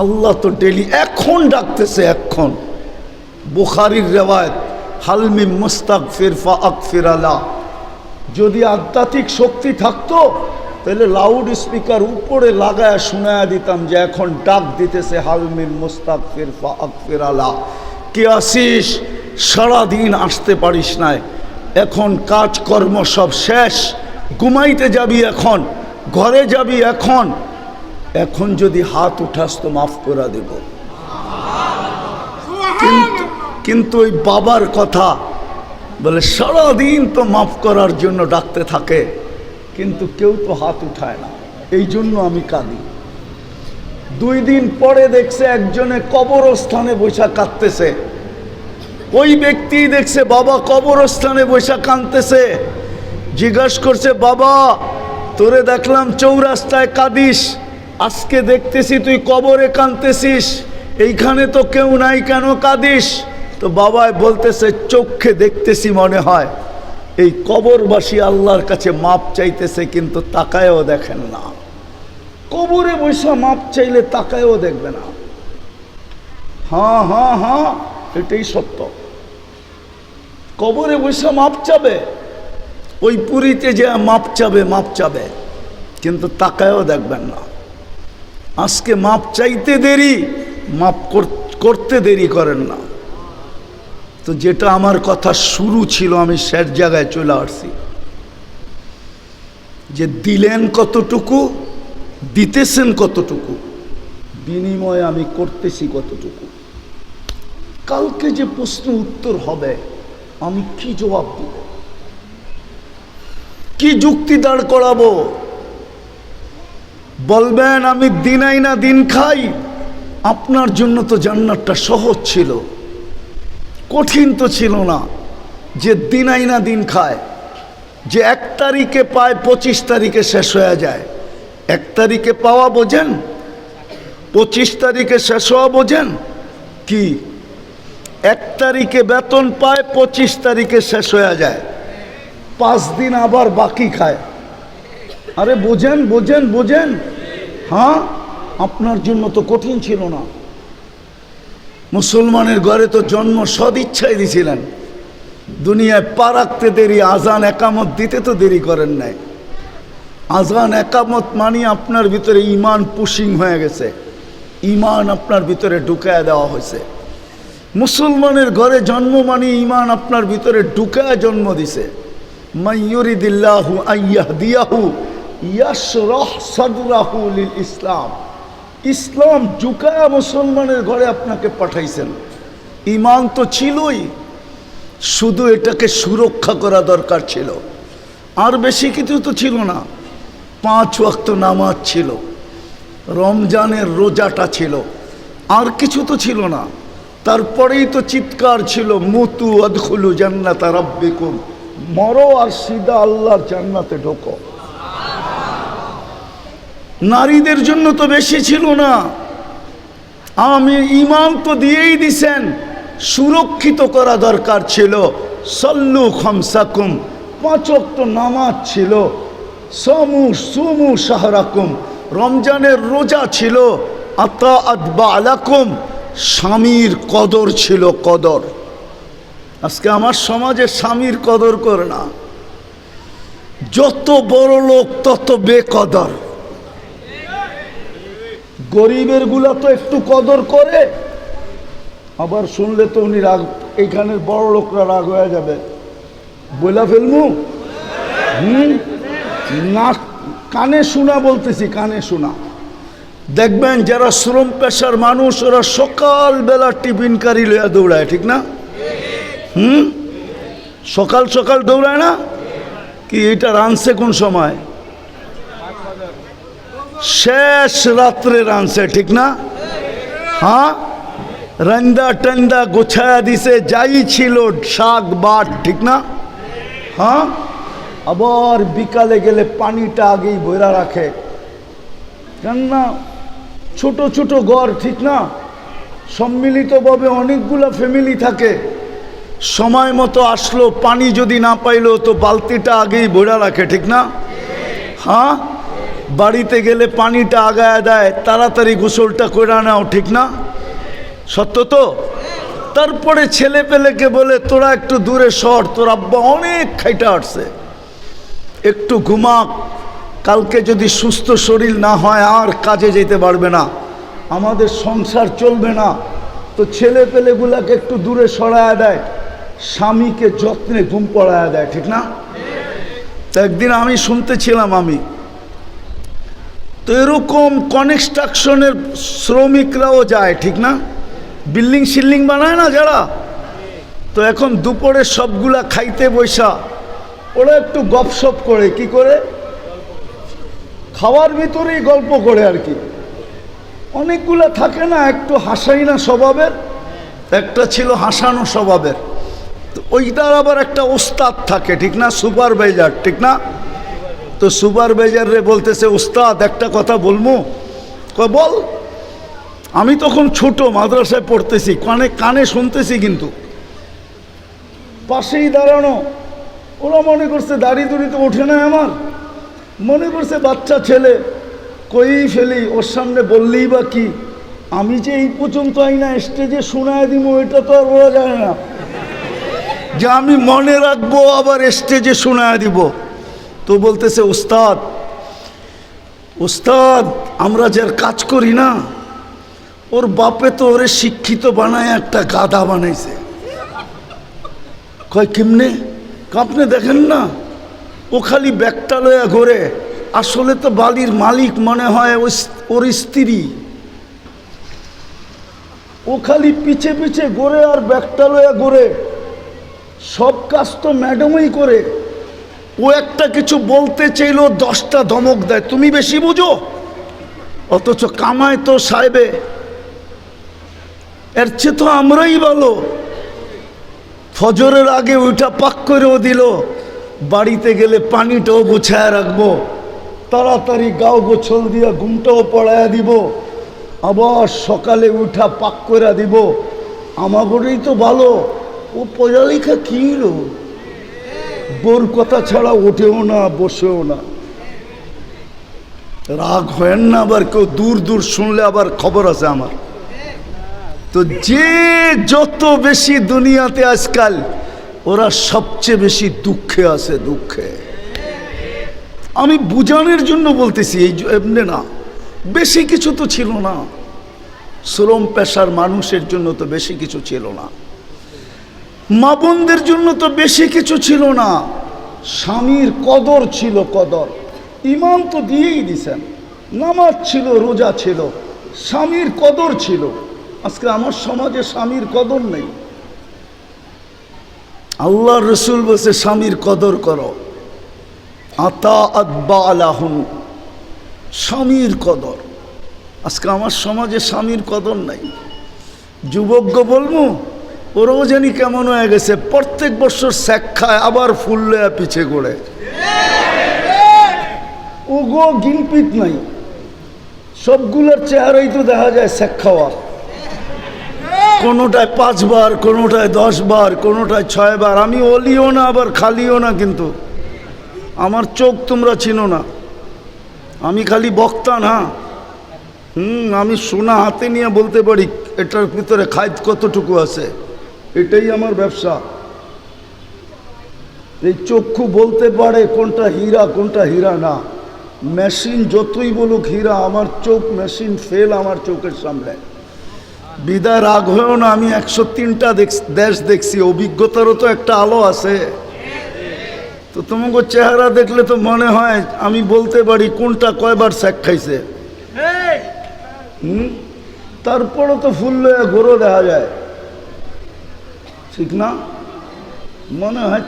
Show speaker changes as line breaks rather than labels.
আল্লাহ তো ডেলি এখন ডাকতেছে, এখন। বুখারির রেওয়ায়ত হালমি মুস্তাক ফিরফা আকফির আলা। যদি আধ্যাত্মিক শক্তি থাকতো, তাহলে লাউড স্পিকার উপরে লাগায় শোনায় দিতাম যে এখন ডাক দিতেছে হালমিন মুস্তাক ফিরফা আকফির আলা। কে আসিস সারাদিন আসতে পারিস নাই। এখন কাজকর্ম সব শেষ। ঘুমাইতে যাবি এখন, ঘরে যাবি এখন। এখন যদি হাত উঠাস তো মাফ করে দেব। কিন্তু কিন্তু ওই বাবার কথা বলে, সারাদিন তো মাফ করার জন্য ডাকতে থাকে, কিন্তু কেউ তো হাত উঠায় না। এই জন্য আমি কাঁদি। দুই দিন পরে দেখছে একজনে কবরস্থানে বৈশা কাঁদতেছে। ওই ব্যক্তি দেখছে, বাবা কবরস্থানে বৈশা কাঁদতেছে। জিজ্ঞাসা করছে, বাবা, তোরে দেখলাম চৌরাস্তায় কাঁদিস। আজকে দেখতেছি তুই কবরে কাঁদতেছিস। এইখানে তো কেউ নাই, কেন কাঁদিস? তো বাবায় বলতেছে, চোখে দেখতেছি মনে হয়, এই কবরবাসী আল্লাহর কাছে মাপ চাইতেছে, কিন্তু তাকায়ও দেখেন না। কবরে বৈশা মাপ চাইলে তাকায়ও দেখবে না। হ্যাঁ হ্যাঁ হ্যাঁ এটাই সত্য। কবরে বৈশা মাপ চাবে, ওই পুরীতে যে মাপ চাবে মাপ চাবে, কিন্তু তাকায়ও দেখবেন না। আজকে মাপ চাইতে দেরি, মাপ করতে দেরি করেন না। তো যেটা আমার কথা শুরু ছিল, আমি শেষ জায়গায় চলে আসছি। যে দিলেন কতটুকু, দিতেছেন কতটুকু, বিনিময়ে আমি করতেছি কতটুকু। কালকে যে প্রশ্ন উত্তর হবে, আমি কি জবাব দেব? কি যুক্তি দাঁড় করাবো? বলবেন, আমি দিনাই না দিন খাই। আপনার জন্য তো জান্নাতটা সহজ ছিল, কঠিন তো ছিল না যে দিনাই না দিন খায়। যে এক তারিখে পায়, পঁচিশ তারিখে শেষ হয়ে যায়। এক তারিখে পাওয়া বোঝেন, পঁচিশ তারিখে শেষ হওয়া বোঝেন কি? এক তারিখে বেতন পায়, পঁচিশ তারিখে শেষ হয়ে যায়। পাঁচ দিন আবার বাকি খায়। আরে বোঝেন বোঝেন বোঝেন। হ্যাঁ? আপনার জন্য তো কঠিন ছিল না। মুসলমানের ঘরে তো জন্ম সদিচ্ছাই দিছিলেন। দুনিয়ায় পা রাখতে দেরি, আজান একামত দিতে তো দেরি করেন নাই। আজান একামত মানি আপনার ভিতরে ইমান পুশিং হয়ে গেছে। ইমান আপনার ভিতরে ঢুকায় দেওয়া হয়েছে। মুসলমানের ঘরে জন্ম মানি ইমান আপনার ভিতরে ঢুকায় জন্ম দিছে। মাইয়ুরিদিল্লাহু আইয়াহ দিয়াহু ইসলাম। ইসলাম জুকায়া মুসলমানের ঘরে আপনাকে পাঠাইছেন। ইমান তো ছিলই, শুধু এটাকে সুরক্ষা করা দরকার ছিল। আর বেশি কিছু তো ছিল না, পাঁচ ওয়াক্ত নামাজ ছিল, রমজানের রোজাটা ছিল, আর কিছু তো ছিল না। তারপরেই তো চিৎকার ছিল, মুতু অদখুলু জান্নাতা রব্বিকুম। মরো আর সিদা আল্লাহর জান্নাতে ঢোকো। নারীদের জন্য তো বেশি ছিল না। আমি ইমাম তো দিয়েই দিছেন, সুরক্ষিত করা দরকার ছিল। সল্লু খমসাকুম পাঁচক তো নামাজ ছিল। সমু সুমু শাহরাকুম, রমজানের রোজা ছিল। আতা আদবা আলাকুম, স্বামীর কদর ছিল কদর। আজকে আমার সমাজে স্বামীর কদর করে না। যত বড় লোক, তত বেকদর। গরিবেরগুলা তো একটু কদর করে। আবার শুনলে তো উনি রাগ, এইখানের বড় লোকরা রাগ হয়ে যাবে। বইলা ফেলমু? হুম? না কানে শোনা বলতেছি, কানে শোনা। দেখবেন যারা শ্রম পেশার মানুষ, ওরা সকালবেলা টিফিনকারী লইয়া দৌড়ায়, ঠিক না? হুম? সকাল সকাল দৌড়ায় না? কি এটা রানছে কোন সময়? শেষ রাত্রে রানছে ঠিক না? হ্যাঁ? রান্দা টান্দা গোছায়া দিছে, যাই ছিল শাক বাট, ঠিক না? হ্যাঁ? আবার বিকালে গেলে পানিটা আগেই বইরা রাখে। কেননা ছোট ছোট ঘর, ঠিক না? সম্মিলিতভাবে অনেকগুলা ফ্যামিলি থাকে। সময় মতো আসলো, পানি যদি না পাইলো, তো বালতিটা আগেই বইরা রাখে, ঠিক না? হ্যাঁ? বাড়িতে গেলে পানিটা আগায় দেয়, তাড়াতাড়ি গোসলটা করে নাও, ঠিক না? সত্য তো? তারপরে ছেলে পেলেকে বলে, তোরা একটু দূরে সর, তোর আব্বা অনেক খাইটা আসছে একটু ঘুমাক, কালকে যদি সুস্থ শরীর না হয়, আর কাজে যেতে পারবে না। আমাদের সংসার চলবে না। তো ছেলে পেলেগুলাকে একটু দূরে সরায় দেয়, স্বামীকে যত্নে ঘুম পড়ায় দেয়, ঠিক না? তো একদিন আমি শুনতেছিলাম আমি তো এরকম কনস্ট্রাকশনের শ্রমিকরাও যায়, ঠিক না? বিল্ডিং শিল্ডিং বানায় না যারা? তো এখন দুপুরে সবগুলা খাইতে বৈশা, ওরা একটু গপসপ করে, কি করে? খাওয়ার ভিতরেই গল্প করে আর কি। অনেকগুলা থাকে না, একটু হাসাই না স্বভাবের, একটা ছিল হাসানো স্বভাবের। তো ওইটার আবার একটা ওস্তাদ থাকে, ঠিক না? সুপারভাইজার, ঠিক না? তো সুপারভাইজার রে বলতেছে ওস্তাদ একটা কথা বলব বল। আমি তখন ছোট, মাদ্রাসায় পড়তেছি, কানে কানে শুনতেছি কিন্তু। পাশেই দাঁড়ানো, ওরা মনে করছে দাড়ি দুড়ি তো ওঠে না আমার। মনে করছে বাচ্চা ছেলে, কই ফেলি, ওর সামনে বললেই বা কি? আমি যে এই পর্যন্ত আই না, স্টেজে শোনায় দিব এটা তো আর বলা যায় না। যে আমি মনে রাখব, আবার স্টেজে শোনায় দিব। তো বলতেছে, ওস্তাদ ওস্তাদ, আমরা যার কাজ করি না, ওর বাপে তো ওরে শিক্ষিত বানায় একটা গাধা বানাইছে। কয়, কেমনে? আপনি দেখেন না, ও খালি ব্যাগটা লয়া ঘোরে। আসলে তো বালির মালিক মনে হয় ওর স্ত্রী। ও খালি পিছে পিছে ঘোরে আর ব্যাগটা লয়া ঘোরে। সব কাজ তো ম্যাডামই করে। ও একটা কিছু বলতে চাইলেও দশটা ধমক দেয়। তুমি বেশি বুঝো? অথচ কামায় তো সাহেবে। এর চেয়ে তো আমরাই ভালো। ফজরের আগে ওইটা পাক করেও দিল। বাড়িতে গেলে পানিটাও গোছায় রাখব। তাড়াতাড়ি গাও গোছল দিয়া ঘুমটাও পড়ায় দিব। আবার সকালে উঠা পাক করে দিব। আমাগরেই তো ভালো। ও পড়ালেখা কি হলো বোর কথা ছাড়া ওঠেও না, বসেও না। রাগ হয় না আবার, কেউ দূর দূর শুনলে আবার খবর আছে আমার। তো যে যত বেশি দুনিয়াতে আজকাল, ওরা সবচেয়ে বেশি দুঃখে আছে, দুঃখে। আমি বুঝানোর জন্য বলতেছি, এই এমনি না, বেশি কিছু তো ছিল না। শ্রম পেশার মানুষের জন্য তো বেশি কিছু ছিল না। মা বোনদের জন্য তো বেশি কিছু ছিল না। স্বামীর কদর ছিল কদর। ইমান তো দিয়েই দিছেন। নামাজ ছিল, রোজা ছিল, স্বামীর কদর ছিল। আজকে আমার সমাজে স্বামীর কদর নেই। আল্লাহ রসুল বসে স্বামীর কদর করো। আতা আদবা আলাহুন। স্বামীর কদর। আজকে আমার সমাজে স্বামীর কদর নাই। যুবজ্ঞ বলব ওরাও জানি কেমন হয়ে গেছে। প্রত্যেক বছর স্যাক খায়, আবার ফুল লয়া পিছে করে ও গো গিনপিত নাই। সবগুলোর চেহারাই তো দেখা যায় স্যাক খাওয়া। কোনোটায় পাঁচবার, কোনোটায় দশবার, কোনোটায় ছয়বার। আমি অলিও না, আবার খালিও না কিন্তু। আমার চোখ তোমরা চিনো না। আমি খালি বক্তা না। হুম, আমি সোনা হাতে নিয়ে বলতে পারি, এটার ভিতরে খাইত কতটুকু আছে? এটাই আমার ব্যবসা। এই চক্ষু বলতে পারে কোনটা হীরা কোনটা হীরা না। মেশিন যতই বলুক হীরা আমার চোখ মেশিন ফেল আমার চোখের সামনে। বিদায় রাগ হয়েও না আমি একশো তিনটা দেশ দেখছি অভিজ্ঞতারও তো একটা আলো আছে। তো তোমাকে চেহারা দেখলে তো মনে হয় আমি বলতে পারি কোনটা কয়বার স্যাক খাইছে। হুম? তারপরও তো ফুল লয়ে গরু দেখা যায়। ঠিক না? মনে হয়